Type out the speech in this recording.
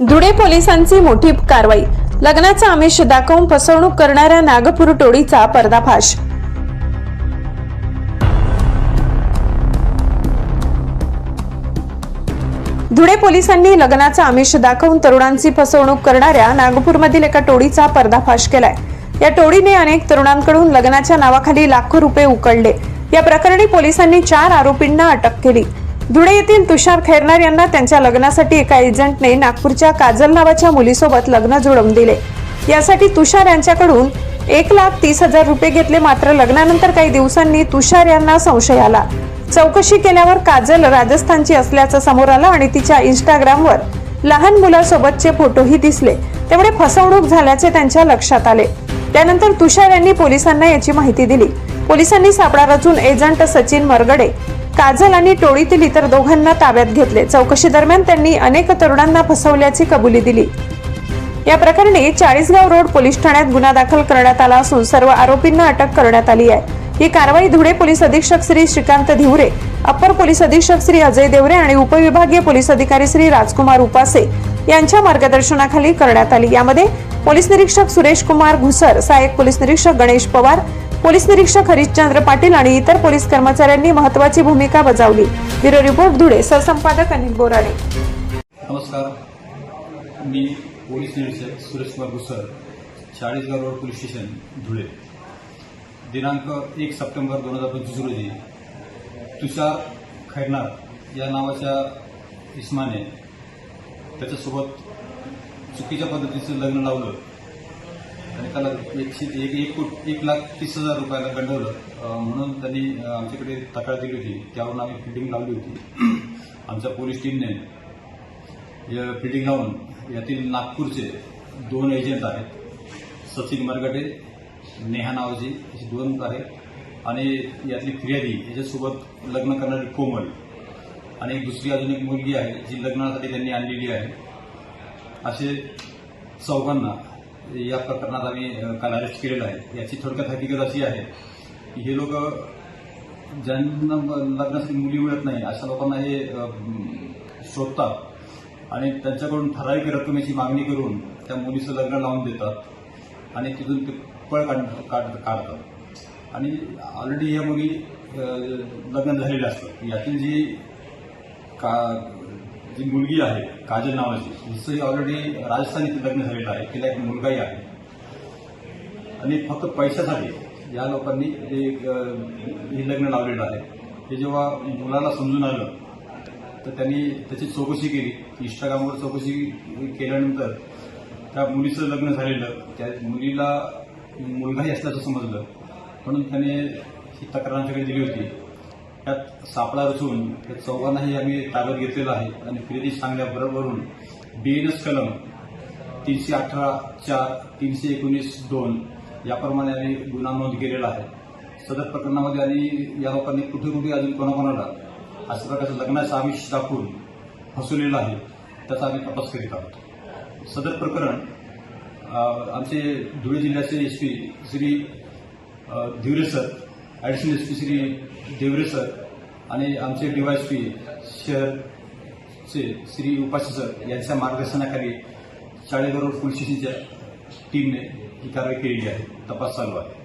धुळे पोलिसांची मोठी कारवाई. लग्नाचा आमिष दाखवून फसवणूक करणाऱ्या नागपूर टोळीचा पर्दाफाश. धुळे पोलिसांनी लग्नाचा आमिष दाखवून तरुणांची फसवणूक करणाऱ्या नागपूरमधील एका टोळीचा पर्दाफाश केलाय. या टोळीने अनेक तरुणांकडून लग्नाच्या नावाखाली लाखो रुपये उकळले. या प्रकरणी पोलिसांनी चार आरोपींना अटक केली. धुळे येथील तुषार खैरनार यांना त्यांच्या लग्नासाठी एका एजंटने नागपूरच्या काजल नावाच्या मुलीसोबत लग्न जुळवून दिले. यासाठी तुषार यांच्याकडून एक लाख तीस हजार रुपये घेतले. मात्र लग्नानंतर काही दिवसांनी तुषार यांना संशय आला. चौकशी केल्यावर काजल राजस्थानची असल्याचं समोर आलं आणि तिच्या इंस्टाग्रामवर लहान मुलासोबतचे फोटोही दिसले. त्यामुळे फसवणूक झाल्याचे त्यांच्या लक्षात आले. त्यानंतर तुषार यांनी पोलिसांना याची माहिती दिली. पोलिसांनी सापळा रचून एजंट सचिन मरगडे काजल आणि टोळीतील इतर दोघांना ताब्यात घेतले. चौकशी दरम्यान त्यांनी अनेक तरुणांना फसवल्याची कबुली दिली. या प्रकरणी चाळीसगाव रोड पोलीस ठाण्यात गुन्हा दाखल करण्यात आला असून सर्व आरोपींना अटक करण्यात आली आहे. ही कारवाई धुळे पोलीस अधीक्षक श्री श्रीकांत धिवरे अप्पर पोलीस अधीक्षक श्री अजय देवरे आणि उपविभागीय पोलीस अधिकारी श्री राजकुमार उपासे यांच्या मार्गदर्शनाखाली करण्यात आली. यामध्ये पोलीस निरीक्षक सुरेश कुमार घुसर सहाय्यक पोलीस निरीक्षक गणेश पवार पोलीस निरीक्षक हरिश्चंद्र पाटील आणि इतर पोलीस कर्मचाऱ्यांनी महत्वाची भूमिका बजावली. ब्युरो रिपोर्ट धुळे सहसंपादक अनिल बोराडे. नमस्कार. मी पोलीस निरीक्षक Suresh Kumar Gusar Chalisgaon road police station Dhule. दिनांक एक सप्टेंबर दोन हजार पंचवीस रोजी तुषार खैरनार या नावाच्या इस्माने त्याच्यासोबत चुकीच्या पद्धतीचं लग्न लावलं. आणि त्याला एकशे एक एक कोट एक लाख तीस हजार रुपयाला गंडवलं. म्हणून त्यांनी आमच्याकडे तक्रार दिली होती. त्यावरून आम्ही फिल्डिंग लावली होती. आमच्या पोलीस टीमने फिल्डिंग लावून यातील नागपूरचे दोन एजंट आहेत. सचिन मरगटे नेहा नावजी अशी दोन आहेत. आणि यातली फिर्यादी याच्यासोबत लग्न करणारी कोमल. आणि एक दुसरी अजून एक मुलगी आहे जी लग्नासाठी त्यांनी आणलेली आहे. असे चौघांना या प्रकरणात आम्ही काल अरेस्ट केलेलं आहे. याची थोडक्यात हकीकत अशी आहे की हे लोक ज्यांना लग्नासाठी मुली मिळत नाही अशा लोकांना हे शोधतात आणि त्यांच्याकडून ठराविक रकमेची मागणी करून त्या मुलीचं लग्न लावून देतात आणि तिथून ते पळ काढ काढ- काढतात. आणि ऑलरेडी या मुली लग्न झालेल्या असतात यातील जी का जी मुलगी आहे काजल नावाची. हिचंही ऑलरेडी राजस्थान लग्न झालेलं आहे तिला एक मुलगाही आहे. आणि फक्त पैशासाठी या लोकांनी जे हे लग्न लावलेलं आहे हे जेव्हा मुलाला समजून आलं तर त्यांनी त्याची चौकशी केली. इंस्टाग्रामवर चौकशी केल्यानंतर त्या मुलीचं लग्न झालेलं त्या मुलीला मुलगाही असल्याचं समजलं. म्हणून त्याने ही तक्रार आमच्याकडे दिली होती. त्यात सापळा रचून त्या चौघांनाही आम्ही ताब्यात घेतलेला आहे. आणि फिर्यादी सांगण्याबरोबरून बीएनएस कलम तीनशे अठरा चार तीनशे एकोणीस दोन याप्रमाणे आम्ही गुन्हा नोंद केलेला आहे. सदर प्रकरणामध्ये आणि या लोकांनी कुठे कुठे अजून कोणाकोणाला अशा प्रकारचं लग्नाचं आमिष दाखवून फसवलेलं आहे त्याचा आम्ही तपास करीत आहोत. सदर प्रकरण आमचे धुळे जिल्ह्याचे S P Shri Dhivare sir additional S P Shri Devare sir आणि आमचे डीवायएसपी शहरचे श्री उपाशी सर यांच्या मार्गदर्शनाखाली शाळेबरोबर रोड पोलीस स्टेशनच्या टीमने ही कारवाई केलेली आहे. तपास चालू आहे.